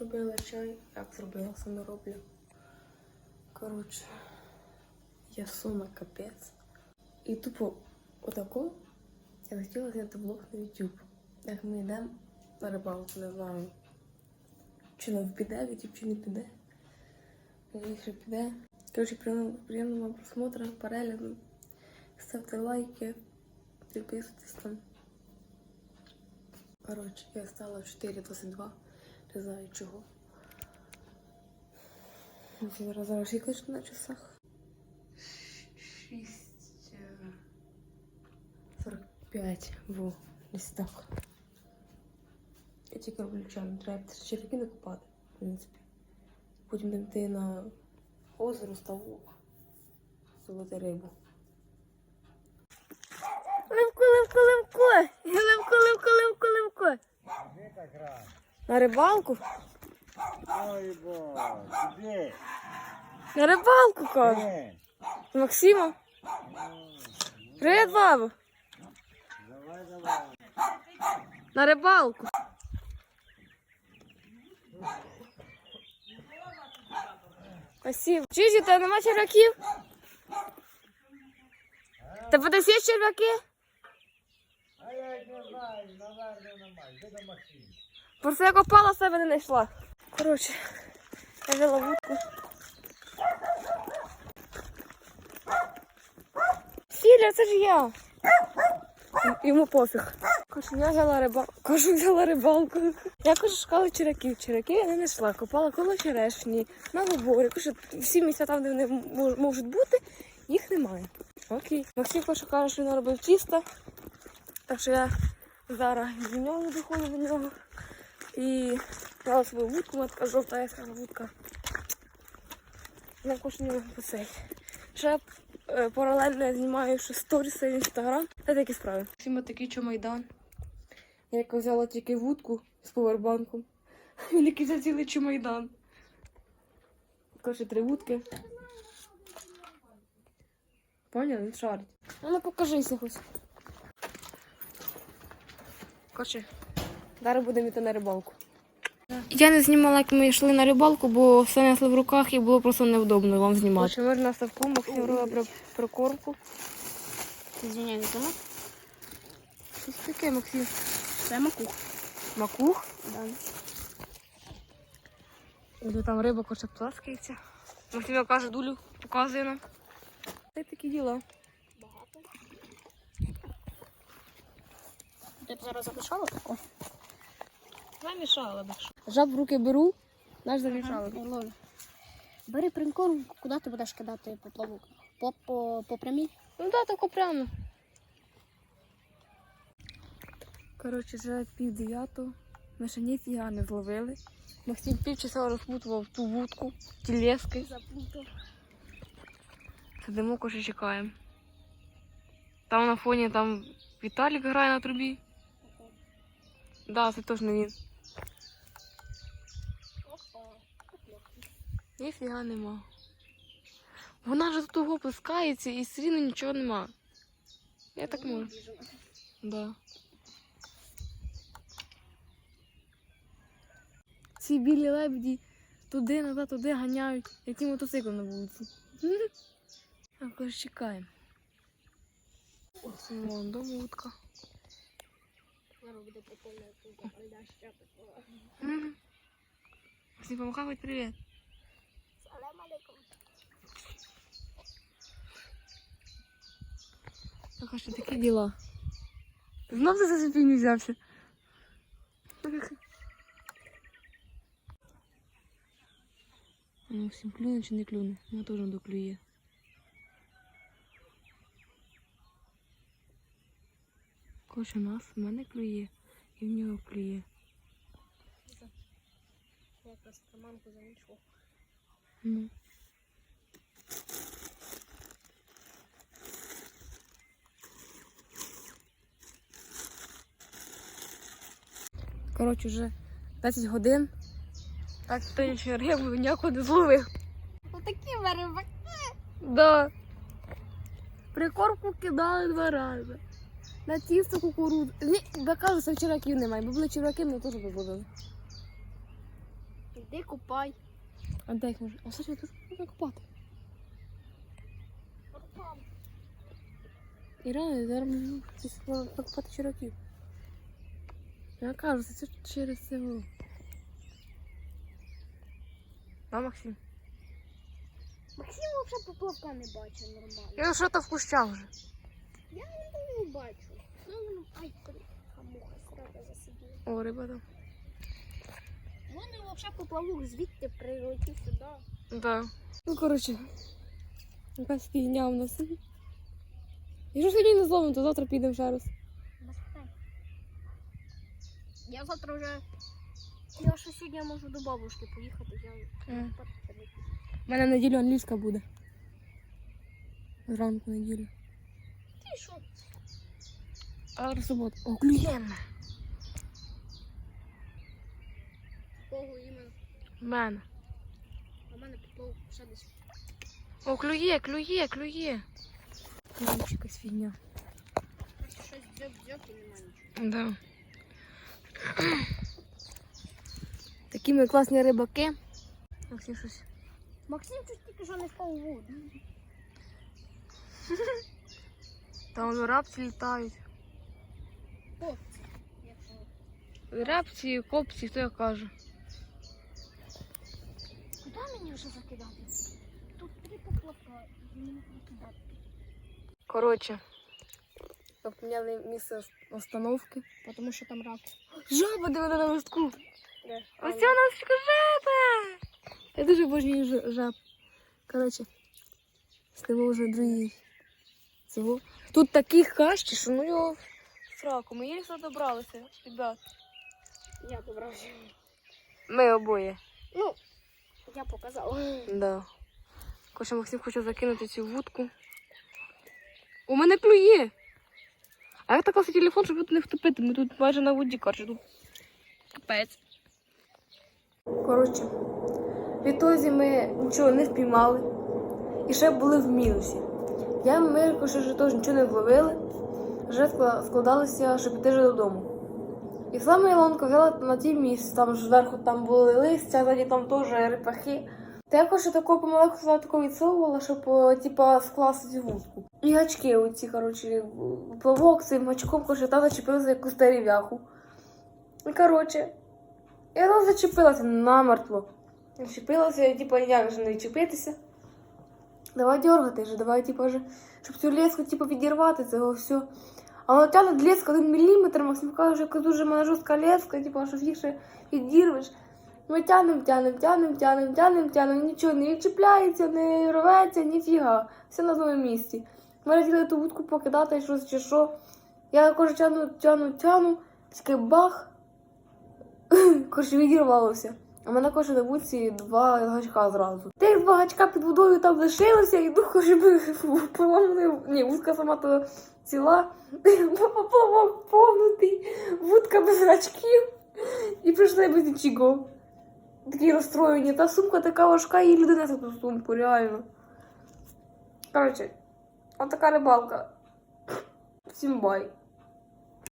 Зробила чай. Як зробила, саме роблю. Коротше, я сума капець. І тупо отако я хотіла зняти влог на YouTube. Як ми йдемо на рибалку, не знаю. Чи не піде YouTube, чи не піде. Якщо піде. Коротше, приємного, приємного просмотру, перегляду. Ставте лайки, підписуйтесь там. Коротше, я стала в 4.22. Не знаю чого. Зараз зараз ж на часах? 6. 45. Во, десь так. Я тільки роблю чай, треба черв'яки не купати, в принципі. Потім будемо йти на озеро, ставок, зловити рибу. Ливку, ливку, ливку. Ливку, ливку, ливку, ливку. Де так? На рибалку? Ой, бо, де? На рибалку, кажу. Де? З Максимом. Привіт, бабу. Давай, давай. На рибалку. Спасибо. У тебе нема черв'яків? Десь є черв'яки? А я не знаю, наверное, немає. Де до машини? Просто я копала себе не знайшла. Коротше, я взяла вудку. Філя, це ж я. Йому пофіг. Кажу, я взяла рибалку. Кажу, взяла рибалку. Я кажу, шукала черяків. Черяків я не знайшла. Копала коло черешні, на виборі. Кажу, всі місця там, де вони можуть бути, їх немає. Окей. Максим каже, що він робив чисто. Так що я зараз до нього доходжу до нього. І взяла свою вудку, вона така жовта яскрава вудка. На кожній цей. Ще е, паралельно я знімаю ще сторіси в інстаграм. Це такі справи. Всім такий чомайдан. Я як взяла тільки вудку з повербанком. Він який взяв цілий чомайдан. Коротше, три вудки. Поняв? Він шарить. Ну, ну покажися хоч. Коротше, зараз будемо йти на рибалку. Я не знімала, як ми йшли на рибалку, бо все несли в руках і було просто невдобно вам знімати. Коротше, ми на ставку, Максим робив про прикормку. Извиняюсь, сама. Щось таке, Максим. Це макух. Макух. Да. Ось там риба хоче пласкається. Максим каже, дулю показує нам. Це такі діла. Багато. Ти б зараз замішала таку? Замішала б. Жаб в руки беру, наш замішала. Ага. Бери прикорм, куди ти будеш кидати поплавок? По, по, по прямій? Ну да, тако прямо. Коротше, вже пів дев'ятого. Ми ще ніфіга не зловили. Максим півчаса розпутував ту вудку, тілески. Заплутав. Сидимо, каже, чекаємо. Там на фоні там Віталік грає на трубі. Да, це теж не він. Ніфіга нема. Вона ж тут того плескається і все рівно нічого нема. Я так можу. Да. Ці білі лебеді туди, назад, туди ганяють, як ті мотоцикли на вулиці. Так, каже, чекаємо. Ось вон утка. Зараз буде прикольно, як ти запальдаш щепи. Мгм. Всім помахай, хоч привіт. Салам алейкум. Так, а що такі діла? Знов за цю фігню взявся. Ну, всім клюне чи не клюне? Вона теж доклює. Кож нас, в мене клює, і в нього клює. Я якраз креманку замішав. Ну. Коротше, вже 10 годин. Так, то ще рибу ніякого не зловив. Отакі вариваки. Да. Прикормку кидали два рази. На тісто кукурудзу. Ні, бо кажу, що черв'яків немає, бо були черв'яки, ми теж би були. Іди купай. А де їх може? А кстати, тут можна купати. І реально, зараз покупати чираків. Я кажу, це через воно. А, Максим? Максим взагалі поплавка не бачив нормально. Я що то в кущах вже. Я не бачу. Ну, ай, хамуха срака засиділа. О, риба там. Вони взагалі поплавок звідти прилетів сюди. Да. Ну, коротше, якась фігня в нас. Якщо сьогодні не зловимо, то завтра підемо ще раз. Без питань. Я завтра вже. Я ще сьогодні можу до бабушки поїхати. Я М. спати ходити. У мене в неділю англійська буде. Зранку неділі. Ти що? А в суботу. О, клюємо. Кого іменно? В мене. А в мене поплавок ще десь. О, клює, клює, клює. Короче, якась фігня. Щось дзьоб-дзьоб і немає нічого. Да. Такі ми класні рибаки. Максим щось. Максим щось тільки що не впав у воду. Там рапці літають. Якщо. Рапці, копці, хто як каже. Куди мені вже закидати? Тут три. Мені не кидати. Коротше. Поміняли місце остановки. Тому що там рак. Жаба диви на листку. Де? Ось ця листку жаба. Я дуже обожнюю жаб. Коротше. Снимо вже другий. Цього. Тут такі хащі, що ну його сраку. Ми їх добралися, ребят. Я добрався. Ми обоє. Ну, я показала. Да. Короче, Максим хоче закинути цю вудку. У мене клює. А як так класний телефон, щоб тут не втопити? Ми тут майже на воді, коротше, тут капець. Коротше, в ітозі ми нічого не впіймали. І ще були в мінусі. Я Мирко ще ж теж нічого не вловили. Вже складалися, щоб піти додому. І саме Ілонка взяла на ті місці, там ж зверху там були листя, ззаді там теж рипахи. Та я такого помаленьку сюди такого відсовувала, щоб типа скласти цю вудку. І гачки оці, коротше, плавок цим гачком, коротше, та зачепив за якусь дерев'яху. І коротше, я раз зачепилася намертво. Зачепилася, і типа ніяк же не відчепитися. Давай дергати вже, давай, типа, вже, щоб цю леску типа, відірвати цього все. А вона тягне леска один міліметр, Максим каже, що дуже мене жорстка леска, типа, що їх ще відірвеш. Ми тянем, тянем, тянем, тянем, тянем, тянем, нічого не відчіпляється, не рветься, ніфіга. Все на своєму місці. Ми хотіли ту вудку покидати, щось чи що. Я коротше, тяну, тяну, тяну, такий бах. Коротше, відірвалося. А мене коротше, на вудці два гачка зразу. Тих два гачка під водою там лишилося, і дух, коротше, поламаний. Ні, вудка сама то ціла. Поплавок повнутий, вудка без гачків. І прийшли без нічого. Такі розстроєні. Та сумка така важка, і людина за ту сумку, реально. Коротше, отака така рибалка. Всім бай.